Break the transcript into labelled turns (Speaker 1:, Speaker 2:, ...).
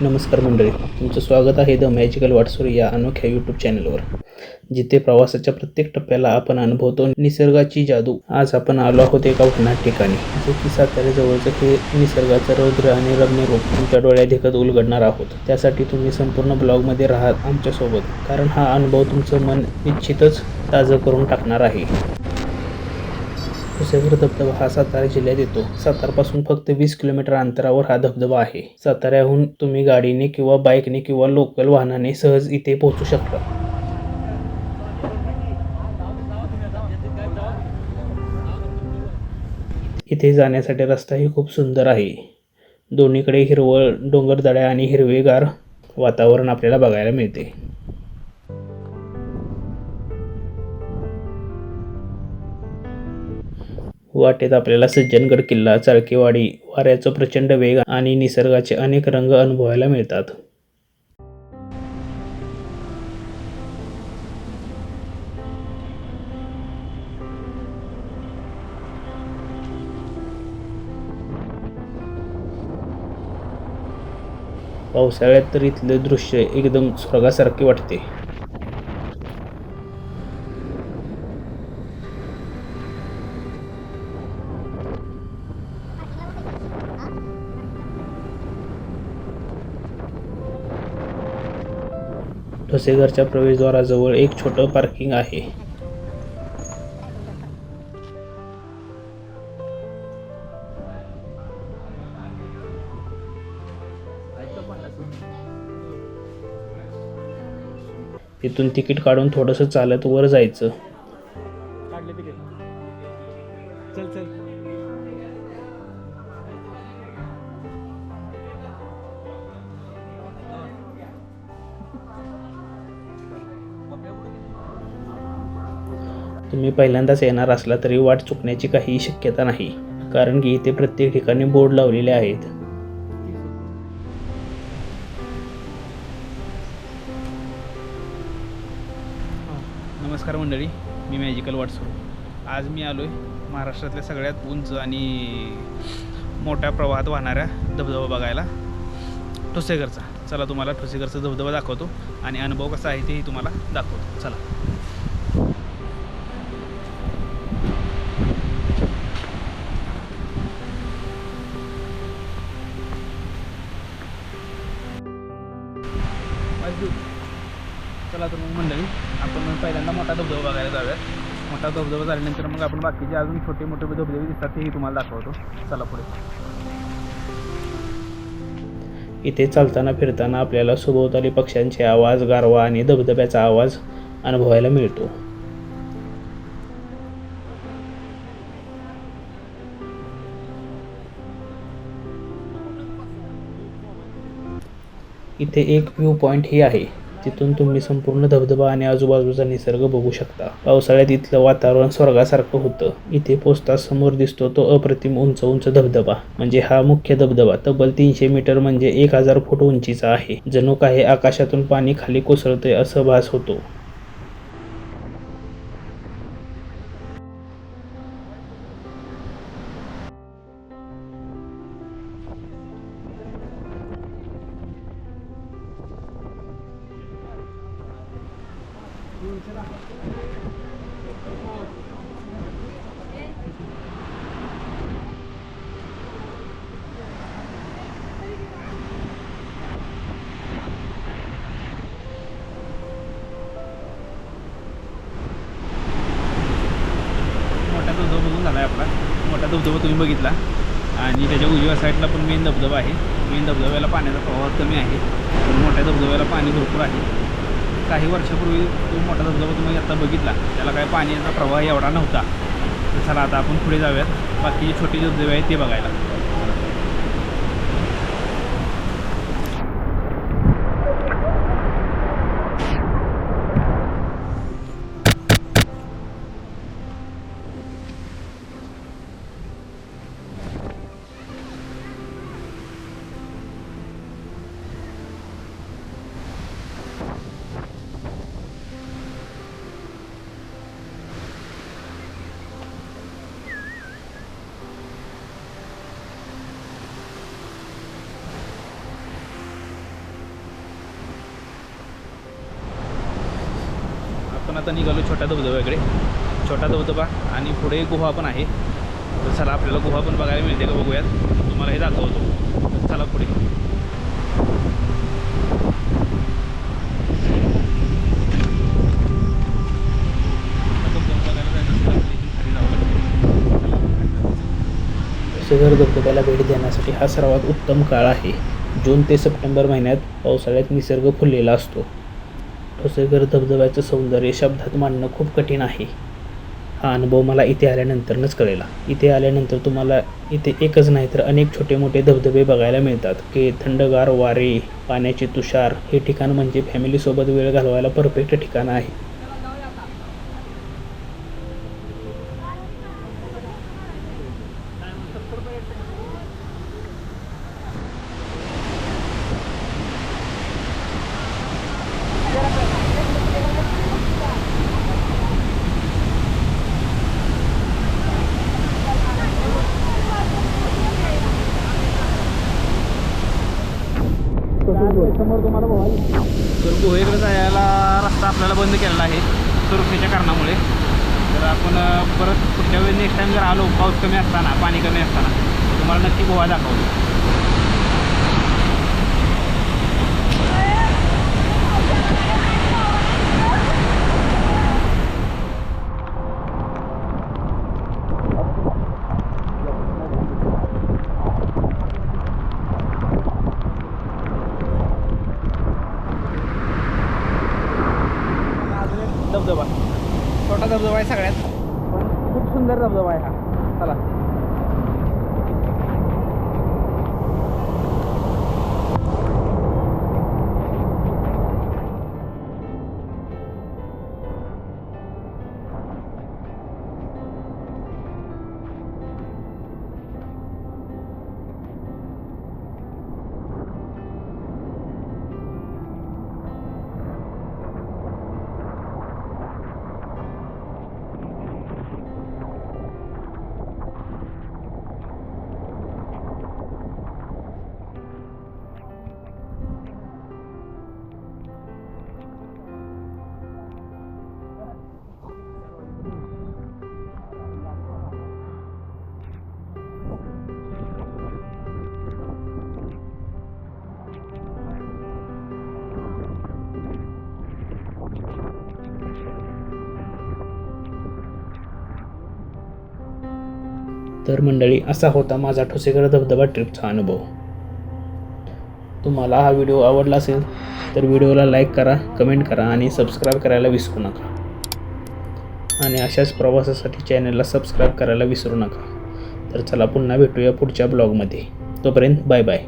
Speaker 1: नमस्कार मंडळी तुमचं स्वागत आहे द मॅजिकल वाटसोरी या अनोख्या यूट्यूब चॅनलवर जिथे प्रवासाच्या प्रत्येक टप्प्याला आपण अनुभवतो निसर्गाची जादू. आज आपण आलो आहोत एका वनाट ठिकाणी जे की साताऱ्याजवळचं हे निसर्गाचं रौद्र आणि रम्य रूप तुमच्या डोळ्या देखत उलगडणार आहोत. त्यासाठी तुम्ही संपूर्ण ब्लॉगमध्ये राहात आमच्यासोबत कारण हा अनुभव तुमचं मन निश्चितच ताजं करून टाकणार आहे. कुसेगर धबधबा हा सातारा जिल्ह्यात येतो. सातारापासून फक्त वीस किलोमीटर अंतरावर हा धबधबा आहे. साताऱ्याहून तुम्ही गाडीने किंवा बाईकने किंवा लोकल वाहनाने सहज इथे पोहोचू शकता. इथे जाण्यासाठी रस्ताही खूप सुंदर आहे. दोन्हीकडे हिरवळ डोंगरदड्या आणि हिरवेगार वातावरण आपल्याला बघायला मिळते. वाटेत आपल्याला सज्जनगड किल्ला चाळकेवाडी वाऱ्याचा प्रचंड वेग आणि निसर्गाचे अनेक रंग अनुभवायला मिळतात. पावसाळ्यात तर इथलं दृश्य एकदम स्वर्गासारखे वाटते. ठोसेघरच्या प्रवेशद्वाराजवळ एक छोटं पार्किंग आहे. तिथून तिकीट काढून थोडंसं चालत वर जायचं. तुम्ही पहिल्यांदाच येणार असला तरी वाट चुकण्याची काहीही शक्यता नाही. कारण की इथे प्रत्येक ठिकाणी बोर्ड लावलेले आहेत.
Speaker 2: नमस्कार मंडळी मी मॅजिकल वाटसरू आज मी आलो आहे महाराष्ट्रातल्या सगळ्यात उंच आणि मोठ्या प्रवाहात वाहणाऱ्या धबधबा बघायला ठोसेघरचा. चला तुम्हाला ठोसेघरचा धबधबा दाखवतो आणि अनुभव कसा आहे तेही तुम्हाला दाखवतो. चला. पहिल्यांदा मोठा धबधबा बघायला जाऊयात. मोठा धबधबा झाल्यानंतर मग आपण बाकीचे अजून छोटे मोठे धबधबे दिसतात तेही तुम्हाला दाखवतो. चला पुढे.
Speaker 1: इथे चालताना फिरताना आपल्याला सभोवताली पक्ष्यांचे आवाज गारवा आणि धबधब्याचा आवाज अनुभवायला मिळतो. इथे एक व्ह्यू पॉईंटही आहे. तिथून तुम्ही संपूर्ण धबधबा आणि आजूबाजूचा निसर्ग बघू शकता. पावसाळ्यात इथलं वातावरण स्वर्गासारखं होतं. इथे पोचताच समोर दिसतो तो अप्रतिम उंच उंच धबधबा. म्हणजे हा मुख्य धबधबा. तब्बल तीनशे मीटर म्हणजे एक हजार फूट उंचीचा आहे. जणू काही आकाशातून पाणी खाली कोसळतंय असं भास होतो.
Speaker 2: धबधबा बघून झाला आहे आपला. मोठा धबधबा तुम्ही बघितला. आणि त्याच्या उजव्या साईडला पण मेन धबधबा आहे. मेन धबधब्याला पाण्याचा प्रवाह कमी आहे. पण मोठ्या धबधब्याला पाणी भरपूर आहे. काही वर्षापूर्वी तो मोठा धबधबा तुम्ही आता बघितला. त्याला काय पाण्याचा प्रवाह एवढा नव्हता. तर चला आता आपण पुढे जाऊयात. बाकी जे छोटे धबधबे आहेत ते बघायला. आता निघालो छोट्या धबधब्याकडे छोटा धबधबा आणि पुढे गुहा पण आहे. तर चला आपल्याला गुहा पण बघायला मिळते का बघूयात. तुम्हाला हे दाखवतो. तर चला पुढे. धबधबा
Speaker 1: धबधब्याला भेट देण्यासाठी हा सर्वात उत्तम काळ आहे. जून ते सप्टेंबर महिन्यात पावसाळ्यात निसर्ग फुललेला असतो. ठोसेघर धबधब्याचं सौंदर्य शब्दात मांडणं खूप कठीण आहे. हा अनुभव मला इथे आल्यानंतरच कळेला. इथे आल्यानंतर तुम्हाला इथे एकच नाही तर अनेक छोटे मोठे धबधबे बघायला मिळतात. की थंडगार वारे पाण्याचे तुषार हे ठिकाण म्हणजे फॅमिलीसोबत वेळ घालवायला परफेक्ट ठिकाण आहे. समोर तुम्हाला
Speaker 2: तर जायला रस्ता आपल्याला बंद केलेला आहे सुरक्षेच्या कारणामुळे. तर आपण परत पुढच्या वेळी नेक्स्ट टाईम जर आलो पाऊस कमी असताना पाणी कमी असताना तुम्हाला नक्की गोवा दाखवतो. धबधबा. छोटा धबधबा आहे सगळ्यात. खूप सुंदर धबधबा आहे हा. चला.
Speaker 1: तर मंडळी असा होता माझा ठोसेकर धबधबा ट्रिपचा अनुभव. तुम्हाला हा व्हिडिओ आवडला असेल तर व्हिडिओला लाईक करा कमेंट करा आणि सबस्क्राईब करायला विसरू नका. आणि अशाच प्रवासासाठी चॅनलला सबस्क्राईब करायला विसरू नका. तर चला पुन्हा भेटूया पुढच्या ब्लॉगमध्ये. तोपर्यंत बाय बाय.